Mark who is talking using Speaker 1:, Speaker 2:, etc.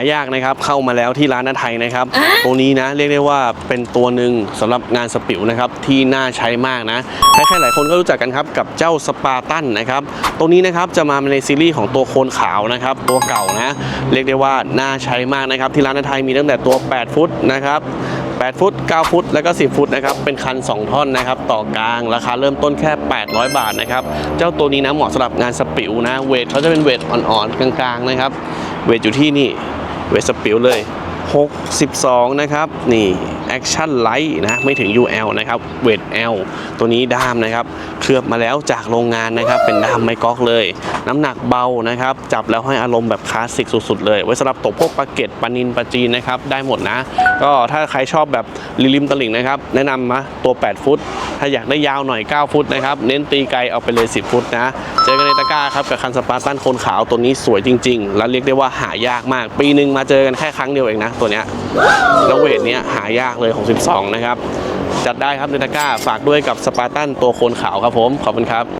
Speaker 1: ายากนะครับเข้ามาแล้วที่ร้านนาไทยนะครับตรงนี้นะเรียกได้ว่าเป็นตัวหนึ่งสำหรับงานสปิวนะครับที่น่าใช้มากนะใครๆหลายคนก็รู้จักกันครับกับเจ้าสปาร์ตันนะครับตรงนี้นะครับจะมาในซีรีส์ของตัวโคนขาวนะครับตัวเก่านะเรียกได้ว่าน่าใช้มากนะครับที่ร้านนาไทยมีตั้งแต่ตัว 8 ฟุตนะครับ8 ฟุต 9 ฟุต แล้วก็ 10 ฟุตนะครับ เป็นคัน 2 ท่อนนะครับ ต่อกลาง ราคาเริ่มต้นแค่ 800 บาทนะครับ เจ้าตัวนี้นะเหมาะสำหรับงานสปิวนะ เวทเขาจะเป็นเวทอ่อนๆ กลางๆ นะครับ เวทอยู่ที่นี่ เวสปิวเลย 62 นะครับ นี่ แอคชั่นไลท์นะไม่ถึง UL นะครับเวท L ตัวนี้ด้ามนะครับเคลือบมาแล้วจากโรงงานนะครับเป็นด้ามไม่ก๊อกเลย น้ำหนักเบานะครับจับแล้วให้อารมณ์แบบคลาสสิกสุดๆเลย ไว้สำหรับตกพวกปลาเก็ตปลานินปลาจีนนะครับได้หมดนะ ก็ถ้าใครชอบแบบริมตลิ่งนะครับแนะนำมาตัว 8 ฟุต ถ้าอยากได้ยาวหน่อย 9 ฟุตนะครับเน้นตีไกลเอาไปเลย 10 ฟุตนะเจอกันในตะกร้าครับกับคันสปาร์ตันคนขาวตัวนี้สวยจริง ๆ แล้วเรียกได้ว่าหายากมาก ปีหนึ่งมาเจอกันแค่ครั้งเดียวเองนะตัวเนี้ยแล้วเวทเนี้ยหายากเลย 62 นะครับ จัดได้ครับในตะกร้าฝากด้วยกับสปาร์ตันตัวโคนขาวครับผม ขอบคุณครับ